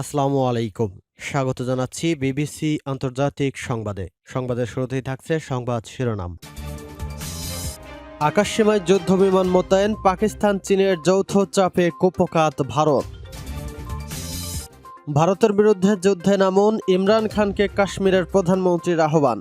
আসসালামু আলাইকুম। স্বাগত জানাচ্ছি বিবিসি আন্তর্জাতিক সংবাদে। সংবাদের শুরুতেই থাকছে সংবাদ শিরোনাম। আকাশসীমায় যুদ্ধ বিমান মোতায়েন, পাকিস্তান চীনের যৌথ চাপে কুপকাত ভারত। ভারতের বিরুদ্ধে যুদ্ধে নামুন ইমরান খানকে কাশ্মীরের প্রধানমন্ত্রীর আহ্বান।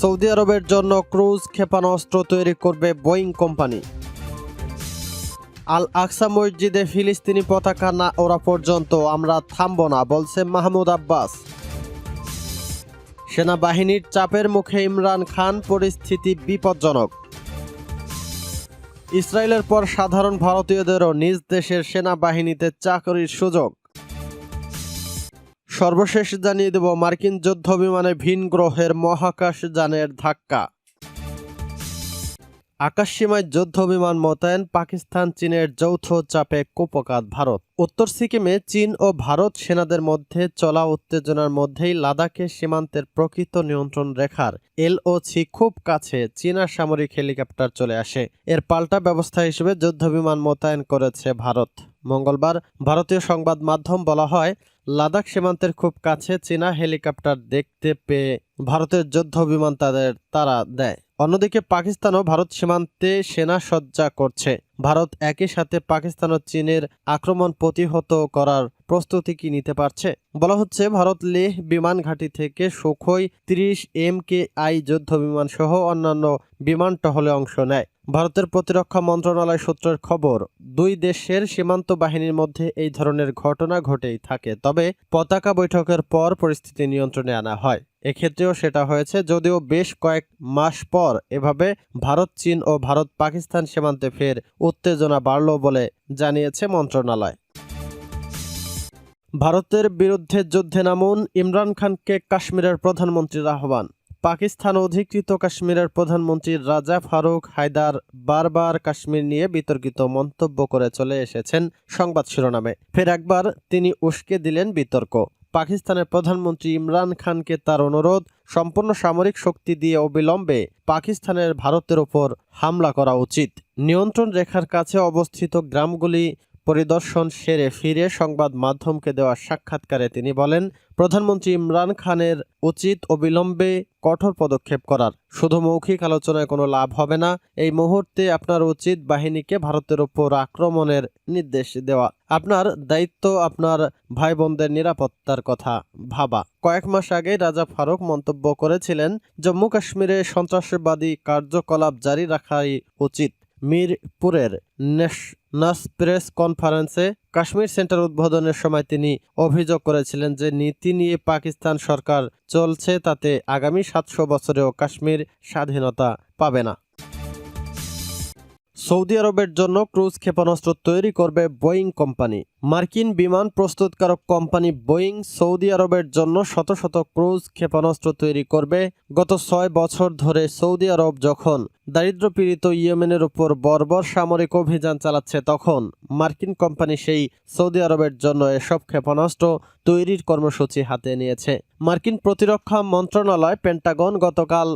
সৌদি আরবের জন্য ক্রুজ ক্ষেপণাস্ত্র তৈরি করবে বোয়িং কোম্পানি। আল আকসা মসজিদে ফিলিস্তিনি পতাকা না ওরা পর্যন্ত আমরা থামব না, বলছে মাহমুদ আব্বাস। সেনাবাহিনীর চাপের মুখে ইমরান খান পরিস্থিতি বিপজ্জনক। ইসরায়েলের পর সাধারণ ভারতীয়দেরও নিজ দেশের সেনাবাহিনীতে চাকরির সুযোগ। সর্বশেষ জানিয়ে দেব, মার্কিন যুদ্ধ বিমানে ভিন গ্রহের মহাকাশ যানের ধাক্কা। আকাশসীমায় যুদ্ধ বিমান মোতায়েন পাকিস্তান চীনের যৌথ চাপে কুপকাত ভারত। উত্তর সিকিমে চীন ও ভারত সেনাদের মধ্যে চলা উত্তেজনার মধ্যেই লাদাখে সীমান্তের প্রকৃত নিয়ন্ত্রণ রেখার এলওসি খুব কাছে চীনা সামরিক হেলিকপ্টার চলে আসে। এর পাল্টা ব্যবস্থা হিসেবে যুদ্ধ বিমান মোতায়েন করেছে ভারত। মঙ্গলবার ভারতীয় সংবাদ মাধ্যম বলা হয়, লাদাখ সীমান্তের খুব কাছে চীনা হেলিকপ্টার দেখতে পেয়ে ভারতের যুদ্ধ বিমান তাদের তারা দেয়। অন্যদিকে পাকিস্তানও ভারত সীমান্তে সেনা সজ্জা করছে। ভারত একই সাথে পাকিস্তান ও চীনের আক্রমণ প্রতিহত করার প্রস্তুতি কি নিতে পারছে? বলা হচ্ছে, ভারত লেহ বিমান ঘাঁটি থেকে সুখই তিরিশ এম কে আই যুদ্ধ বিমান সহ অন্যান্য বিমান টহলে অংশ নেয়। ভারতের প্রতিরক্ষা মন্ত্রণালয় সূত্রের খবর, দুই দেশের সীমান্ত বাহিনীর মধ্যে এই ধরনের ঘটনা ঘটেই থাকে। তবে পতাকা বৈঠকের পর পরিস্থিতি নিয়ন্ত্রণে আনা হয়। এক্ষেত্রেও সেটা হয়েছে, যদিও বেশ কয়েক মাস পর এভাবে ভারত, চীন ও ভারত, পাকিস্তান সীমান্তে ফের উত্তেজনা বাড়ল বলে জানিয়েছে মন্ত্রণালয়। ভারতের বিরুদ্ধে যুদ্ধে নামুন ইমরান খানকে কাশ্মীরের প্রধানমন্ত্রীর আহ্বান। পাকিস্তান অধিকৃত কাশ্মীরের প্রধানমন্ত্রী রাজা ফারুক হায়দার বারবার কাশ্মীর নিয়ে বিতর্কিত মন্তব্য করে চলে এসেছেন সংবাদ শিরোনামে। ফের একবার তিনি উস্কে দিলেন বিতর্ক। পাকিস্তানের প্রধানমন্ত্রী ইমরান খানকে তার অনুরোধ সম্পূর্ণ সামরিক শক্তি দিয়ে অবিলম্বে পাকিস্তানের ভারতের ওপর হামলা করা উচিত। নিয়ন্ত্রণ রেখার কাছে অবস্থিত গ্রামগুলি পরিদর্শন সেরে ফিরে সংবাদ মাধ্যমকে দেওয়া সাক্ষাৎকারে তিনি বলেন, প্রধানমন্ত্রী ইমরান খানের উচিত অবিলম্বে কঠোর পদক্ষেপ করার। শুধু মৌখিক আলোচনায় কোনো লাভ হবে না, এই মুহূর্তে আপনার উচিত বাহিনীকে ভারতের ওপর আক্রমণের নির্দেশ দেওয়া। আপনার দায়িত্ব আপনার ভাই বোনদের নিরাপত্তার কথা ভাবা। কয়েক মাস আগে রাজা ফারুক মন্তব্য করেছিলেন, জম্মু কাশ্মীরে সন্ত্রাসবাদী কার্যকলাপ জারি রাখাই উচিত। মিরপুরের নাস প্রেস কনফারেন্সে কাশ্মীর সেন্টার উদ্বোধনের সময় তিনি অভিযোগ করেছিলেন যে নীতি নিয়ে পাকিস্তান সরকার চলছে তাতে আগামী সাতশো বছরেও কাশ্মীর স্বাধীনতা পাবে না। সৌদি আরবের জন্য ক্রুজ ক্ষেপণাস্ত্র তৈরি করবে বোয়িং কোম্পানি। মার্কিন বিমান প্রস্তুতকারক কোম্পানি বোয়িং সৌদি আরবের জন্য শত শত ক্রুজ ক্ষেপণাস্ত্র তৈরি করবে গত ছয় বছর ধরে সৌদি আরব যখন দারিদ্রপীড়িত ইয়েমেনের উপর বর্বর সামরিক অভিযান চালাচ্ছে তখন মার্কিন কোম্পানি সেই সৌদি আরবের জন্য এসব ক্ষেপণাস্ত্র তৈরির কর্মসূচি হাতে নিয়েছে। মার্কিন প্রতিরক্ষা মন্ত্রণালয় পেন্টাগন গতকাল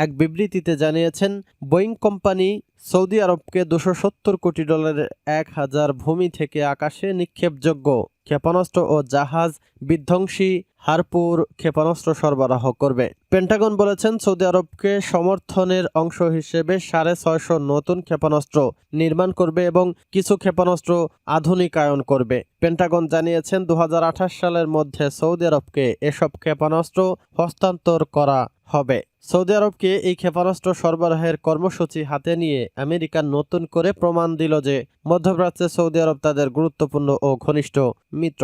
এক বিবৃতিতে জানিয়েছেন, বোয়িং কোম্পানি সৌদি আরবকে দুশো সত্তর কোটি ডলারের এক হাজার ভূমি থেকে আকাশে নিক্ষেপযোগ্য ক্ষেপণাস্ত্র ও জাহাজ বিধ্বংসী হারপুর ক্ষেপণাস্ত্র সরবরাহ করবে। পেন্টাগন বলেছেন, সৌদি আরবকে সমর্থনের অংশ হিসেবে সাড়ে ছয়শো নতুন ক্ষেপণাস্ত্র নির্মাণ করবে এবং কিছু ক্ষেপণাস্ত্র আধুনিকায়ন করবে। পেন্টাগন জানিয়েছেন দু হাজার আঠাশ সালের মধ্যে সৌদি আরবকে এসব ক্ষেপণাস্ত্র হস্তান্তর করা হবে। সৌদি আরবকে এই ক্ষেপণাস্ত্র সরবরাহের কর্মসূচি হাতে নিয়ে আমেরিকা নতুন করে প্রমাণ দিল যে মধ্যপ্রাচ্যে সৌদি আরব তাদের গুরুত্বপূর্ণ ও ঘনিষ্ঠ মিত্র।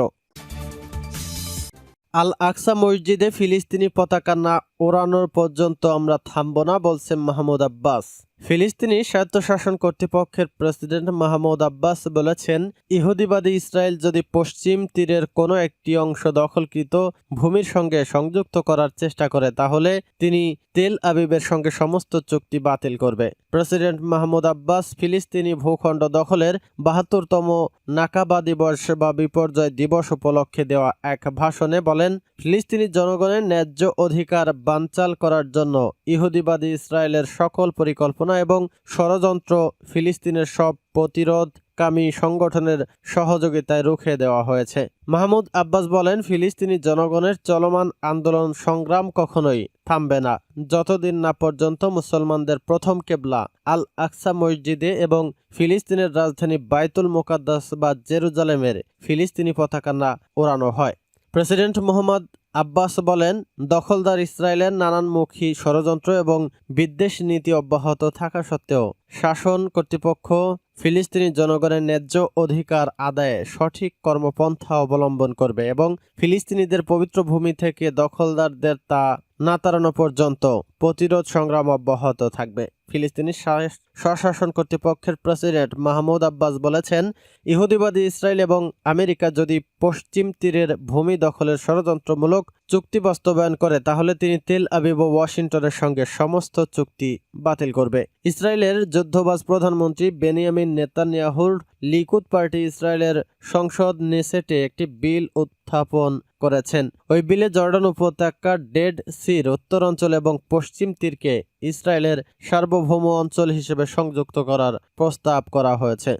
আল আকসা মসজিদে ফিলিস্তিনি পতাকা না ওড়ানোর পর্যন্ত আমরা থামব না, বলছেন মাহমুদ আব্বাস। ফিলিস্তিনি স্বায়ত্তশাসন কর্তৃপক্ষের প্রেসিডেন্ট মাহমুদ আব্বাস বলেছেন, ইহুদিবাদী ইসরায়েল যদি পশ্চিম তীরের কোনো একটি অংশ দখলকৃত ভূমির সঙ্গে সংযুক্ত করার চেষ্টা করে, তাহলে তিনি তেল আবিবের সঙ্গে সমস্ত চুক্তি বাতিল করবে। প্রেসিডেন্ট মাহমুদ আব্বাস ফিলিস্তিনি ভূখণ্ড দখলের বাহাত্তরতম নাকাবা দিবস বা বিপর্যয় দিবস উপলক্ষে দেওয়া এক ভাষণে বলেন, ফিলিস্তিনি জনগণের ন্যায্য অধিকার বানচাল করার জন্য ইহুদিবাদী ইসরায়েলের সকল পরিকল্পনা এবং ষড়যন্ত্র ফিলিস্তিনের সব প্রতিরোধ কামী সংগঠনের সহযোগিতায় রুখে দেওয়া হয়েছে। মাহমুদ আব্বাস বলেন, ফিলিস্তিনি জনগণের চলমান আন্দোলন সংগ্রাম কখনোই থামবে না। যতদিন না পর্যন্ত মুসলমানদের প্রথম কেবলা আল আকসা মসজিদে এবং ফিলিস্তিনের রাজধানী বাইতুল মোকাদ্দাস বা জেরুজালেমের ফিলিস্তিনি পতাকা না ওড়ানো হয়। প্রেসিডেন্ট মোহাম্মদ আব্বাস বলেন, দখলদার ইসরায়েলের নানানমুখী ষড়যন্ত্র এবং বিদ্বেষ নীতি অব্যাহত থাকা সত্ত্বেও শাসন কর্তৃপক্ষ ফিলিস্তিনি জনগণের ন্যায্য অধিকার আদায়ে সঠিক কর্মপন্থা অবলম্বন করবে এবং ফিলিস্তিনিদের পবিত্র ভূমি থেকে দখলদারদের তা না তাড়ানো পর্যন্ত প্রতিরোধ সংগ্রাম অব্যাহত থাকবে। ফিলিস্তিনি স্বা- স্বশাসন কর্তৃপক্ষের প্রেসিডেন্ট মাহমুদ আব্বাস বলেছেন, ইহুদিবাদী ইসরায়েল এবং আমেরিকা যদি পশ্চিম তীরের ভূমি দখলের ষড়যন্ত্রমূলক চুক্তি বাস্তবায়ন করে, তাহলে তিনি তেল আবিব ওয়াশিংটনের সঙ্গে সমস্ত চুক্তি বাতিল করবে। ইসরায়েলের যুদ্ধবাজ প্রধানমন্ত্রী বেনিয়ামিন নেতানিয়াহুর লিকুদ পার্টি ইসরায়েলের সংসদ নেসেটে একটি বিল উত্থাপন করেছেন। ওই বিলে জর্ডান উপত্যকার ডেড সির উত্তর অঞ্চল এবং পশ্চিম তীরকে ইসরায়েলের সার্বভৌম অঞ্চল হিসেবে সংযুক্ত করার প্রস্তাব করা হয়েছে।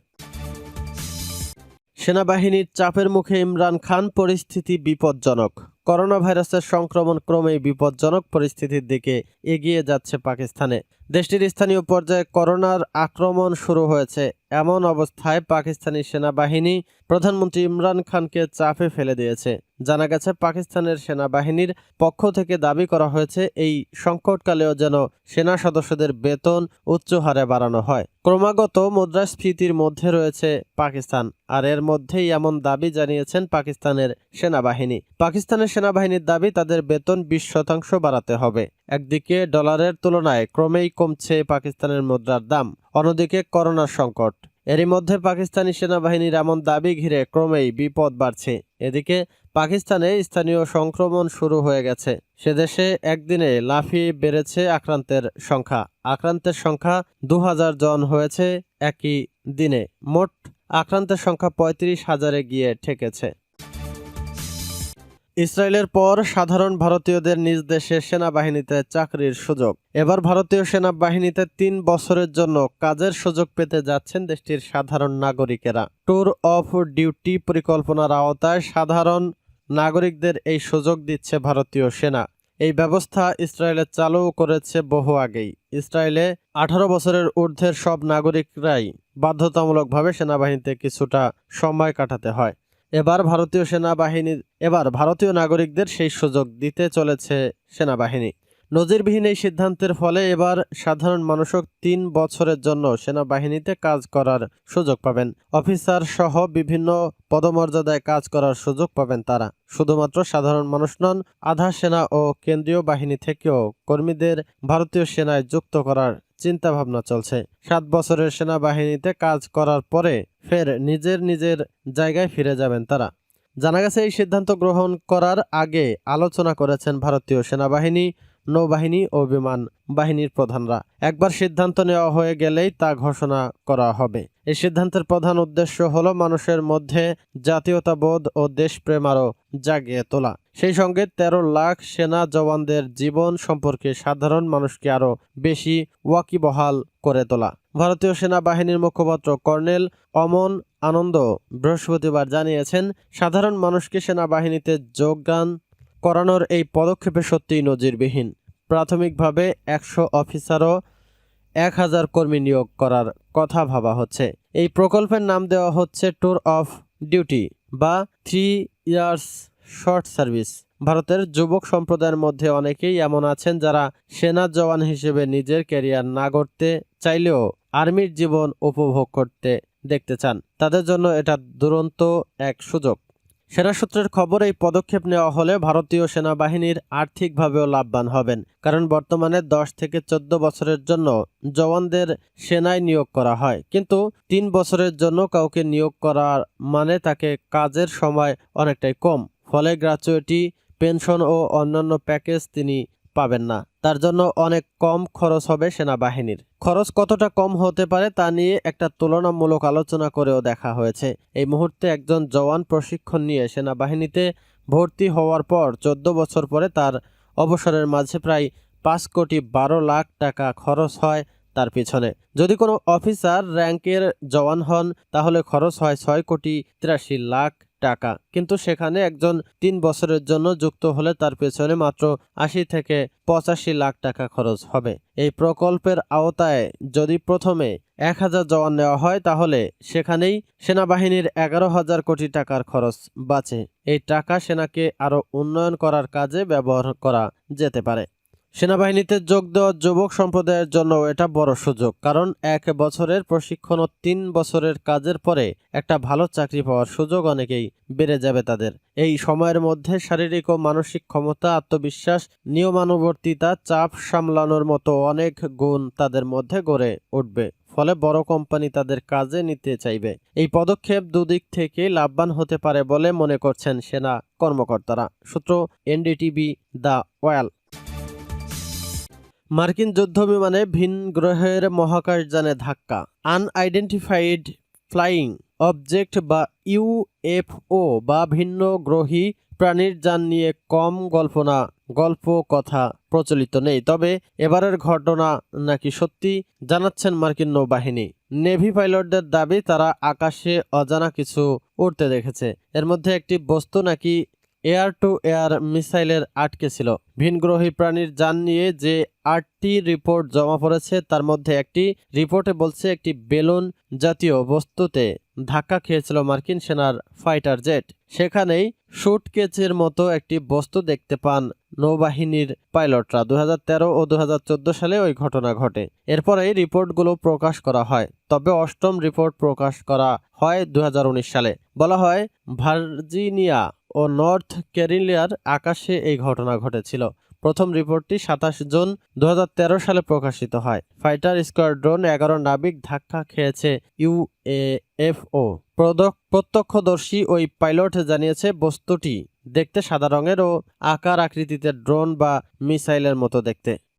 সেনাবাহিনীর চাপের মুখে ইমরান খান পরিস্থিতি বিপজ্জনক। করোনা ভাইরাসের সংক্রমণ ক্রমেই বিপজ্জনক পরিস্থিতির দিকে এগিয়ে যাচ্ছে পাকিস্তানে। দেশটির স্থানীয় পর্যায়ে করোনার আক্রমণ শুরু হয়েছে। এমন অবস্থায় পাকিস্তানি সেনাবাহিনী প্রধানমন্ত্রী ইমরান খানকে চাপে ফেলে দিয়েছে। জানা গেছে, পাকিস্তানের সেনাবাহিনীর পক্ষ থেকে দাবি করা হয়েছে, এই সংকটকালেও যেন সেনা সদস্যদের বেতন উচ্চ হারে বাড়ানো হয়। ক্রমাগত মুদ্রাস্ফীতির মধ্যে রয়েছে পাকিস্তান, আর এর মধ্যেই এমন দাবি জানিয়েছেন পাকিস্তানের সেনাবাহিনী। পাকিস্তানের সেনাবাহিনীর দাবি তাদের বেতন বিশ শতাংশ বাড়াতে হবে। একদিকে ডলারের তুলনায় ক্রমেই কমছে পাকিস্তানের মুদ্রার দাম, অন্যদিকে করোনার সংকট। এরই মধ্যে পাকিস্তানি সেনাবাহিনীর এমন দাবি ঘিরে ক্রমেই বিপদ বাড়ছে। এদিকে পাকিস্তানে স্থানীয় সংক্রমণ শুরু হয়ে গেছে। সে দেশে একদিনে লাফিয়ে বেড়েছে আক্রান্তের সংখ্যা। আক্রান্তের সংখ্যা দু হাজার জন হয়েছে একই দিনে। মোট আক্রান্তের সংখ্যা পঁয়ত্রিশ হাজারে গিয়ে ঠেকেছে। ইসরায়েলের পর সাধারণ ভারতীয়দের নিজ দেশে সেনাবাহিনীতে চাকরির সুযোগ। এবার ভারতীয় সেনাবাহিনীতে তিন বছরের জন্য কাজের সুযোগ পেতে যাচ্ছেন দেশটির সাধারণ নাগরিকেরা। ট্যুর অফ ডিউটি পরিকল্পনার আওতায় সাধারণ নাগরিকদের এই সুযোগ দিচ্ছে ভারতীয় সেনা। এই ব্যবস্থা ইসরায়েলে চালু করেছে বহু আগেই। ইসরায়েলে আঠারো বছরের ঊর্ধ্বের সব নাগরিকরাই বাধ্যতামূলকভাবে সেনাবাহিনীতে কিছুটা সময় কাটাতে হয়। এবার ভারতীয় সেনাবাহিনী এবার ভারতীয় নাগরিকদের সেই সুযোগ দিতে চলেছে সেনাবাহিনী। নজিরবিহীন এই সিদ্ধান্তের ফলে এবার সাধারণ মানুষক তিন বছরের জন্য সেনাবাহিনীতে কাজ করার সুযোগ পাবেন। অফিসার সহ বিভিন্ন পদমর্যাদায় কাজ করার সুযোগ পাবেন তারা। শুধুমাত্র সাধারণ মানুষ নন, আধা সেনা ও কেন্দ্রীয় বাহিনী থেকেও কর্মীদের ভারতীয় সেনায় যুক্ত করার চিন্তা ভাবনা চলছে। সাত বছরের সেনাবাহিনীতে কাজ করার পরে ফের নিজের নিজের জায়গায় ফিরে যাবেন তারা। জানা গেছে, এই সিদ্ধান্ত গ্রহণ করার আগে আলোচনা করেছেন ভারতীয় সেনাবাহিনী নৌবাহিনী ও বিমান বাহিনীর প্রধানরা। একবার সিদ্ধান্ত নেওয়া হয়ে গেলেই তা ঘোষণা করা হবে। এই সিদ্ধান্তের প্রধান উদ্দেশ্য হলো মানুষের মধ্যে জাতীয়তাবোধ ও দেশপ্রেম আরও জাগিয়ে তোলা। সেই সঙ্গে তেরো লাখ সেনা জওয়ানদের জীবন সম্পর্কে সাধারণ মানুষকে আরও বেশি ওয়াকিবহাল করে তোলা। ভারতীয় সেনাবাহিনীর মুখপাত্র কর্নেল অমন আনন্দ বৃহস্পতিবার জানিয়েছেন, সাধারণ মানুষকে সেনাবাহিনীতে যোগদান করানোর এই পদক্ষেপে সত্যিই নজিরবিহীন। প্রাথমিকভাবে একশো অফিসারও এক হাজার কর্মী নিয়োগ করার কথা ভাবা হচ্ছে। এই প্রকল্পের নাম দেওয়া হচ্ছে ট্যুর অফ ডিউটি বা থ্রি ইয়ার্স শর্ট সার্ভিস ভারতের যুবক সম্প্রদায়ের মধ্যে অনেকেই এমন আছেন যারা সেনা জওয়ান হিসেবে নিজের ক্যারিয়ার না গড়তে চাইলেও আর্মির জীবন উপভোগ করতে দেখতে চান। তাদের জন্য এটা দুরন্ত এক সুযোগ। সেনা সূত্রের খবর, এই পদক্ষেপ নেওয়া হলে ভারতীয় সেনাবাহিনীর আর্থিকভাবেও লাভবান হবেন। কারণ বর্তমানে দশ থেকে চোদ্দ বছরের জন্য জওয়ানদের সেনায় নিয়োগ করা হয়। কিন্তু তিন বছরের জন্য কাউকে নিয়োগ করার মানে তাকে কাজের সময় অনেকটাই কম। ফলে গ্র্যাচুইটি পেনশন ও অন্যান্য প্যাকেজ তিনি পাবেন না। তার জন্য অনেক কম খরচ হবে সেনাবাহিনীর। খরচ কতটা কম হতে পারে তা নিয়ে একটা তুলনামূলক আলোচনা করেও দেখা হয়েছে। এই মুহূর্তে একজন জওয়ান প্রশিক্ষণ নিয়ে সেনাবাহিনীতে ভর্তি হওয়ার পর চোদ্দ বছর পরে তার অবসরের মাঝে প্রায় পাঁচ কোটি বারো লাখ টাকা খরচ হয় তার পিছনে। যদি কোনো অফিসার র্যাঙ্কের জওয়ান হন, তাহলে খরচ হয় ছয় কোটি তিরাশি লাখ টাকা। কিন্তু সেখানে একজন তিন বছরের জন্য যুক্ত হলে তার পেছনে মাত্র আশি থেকে পঁচাশি লাখ টাকা খরচ হবে। এই প্রকল্পের আওতায় যদি প্রথমে এক হাজার জওয়ান নেওয়া হয়, তাহলে সেখানেই সেনাবাহিনীর এগারো হাজার কোটি টাকার খরচ বাঁচে। এই টাকা সেনাকে আরও উন্নয়ন করার কাজে ব্যবহার করা যেতে পারে। সেনাবাহিনীতে যোগ দেওয়া যুবক সম্প্রদায়ের জন্য এটা বড় সুযোগ, কারণ এক বছরের প্রশিক্ষণ ও তিন বছরের কাজের পরে একটা ভালো চাকরি পাওয়ার সুযোগ অনেকেই বেড়ে যাবে তাদের। এই সময়ের মধ্যে শারীরিক ও মানসিক ক্ষমতা, আত্মবিশ্বাস, নিয়মানুবর্তিতা, চাপ সামলানোর মতো অনেক গুণ তাদের মধ্যে গড়ে উঠবে, ফলে বড় কোম্পানি তাদের কাজে নিতে চাইবে। এই পদক্ষেপ দুদিক থেকে লাভবান হতে পারে বলে মনে করছেন সেনা কর্মকর্তারা। সূত্র এনডিটিভি দ্য ওয়াল। মার্কিন যুদ্ধ বিমানে ভিন গ্রহের মহাকাশযানে ধাক্কা। আনআইডেন্টিফাইড ফ্লাইং অবজেক্ট বা ইউএফও বা ভিন্ন গ্রহী প্রাণীর যান নিয়ে কম গল্পনা গল্প কথা প্রচলিত নেই। তবে এবারের ঘটনা নাকি সত্যি জানাচ্ছেন মার্কিন নৌবাহিনী। নেভি পাইলটদের দাবি, তারা আকাশে অজানা কিছু উড়তে দেখেছে। এর মধ্যে একটি বস্তু নাকি এয়ার টু এয়ার মিসাইলের আটকে ছিল। ভিনগ্রহী প্রাণীর যান নিয়ে যে আটটি রিপোর্ট জমা পড়েছে, তার মধ্যে একটি রিপোর্টে বলছে একটি বেলুন জাতীয় বস্তুতে ধাক্কা খেয়েছিল মার্কিন সেনার ফাইটার জেট। সেখানেই শুটকেচের মতো একটি বস্তু দেখতে পান নৌবাহিনীর পাইলটরা। দু হাজার তেরো ও দু হাজার চোদ্দ সালে ওই ঘটনা ঘটে। এরপরে এই রিপোর্টগুলো প্রকাশ করা হয়। তবে অষ্টম রিপোর্ট প্রকাশ করা হয় দু হাজার উনিশ সালে। বলা হয়, ভার্জিনিয়া ও নর্থ ক্যারিলিয়ার আকাশে এই ঘটনা ঘটেছিল। প্রথম রিপোর্টটি সাতাশ জুন দু হাজার তেরো সালে প্রকাশিত হয়। ফাইটার স্কোয়াড্রন এগারো নাবিক ধাক্কা খেয়েছে ইউএএফও প্রত্যক্ষদর্শী ওই পাইলট জানিয়েছে, বস্তুটি দেখতে সাদা রঙের ও আকার আকৃতিতে ড্রোন বা মিসাইলের মতো দেখতে।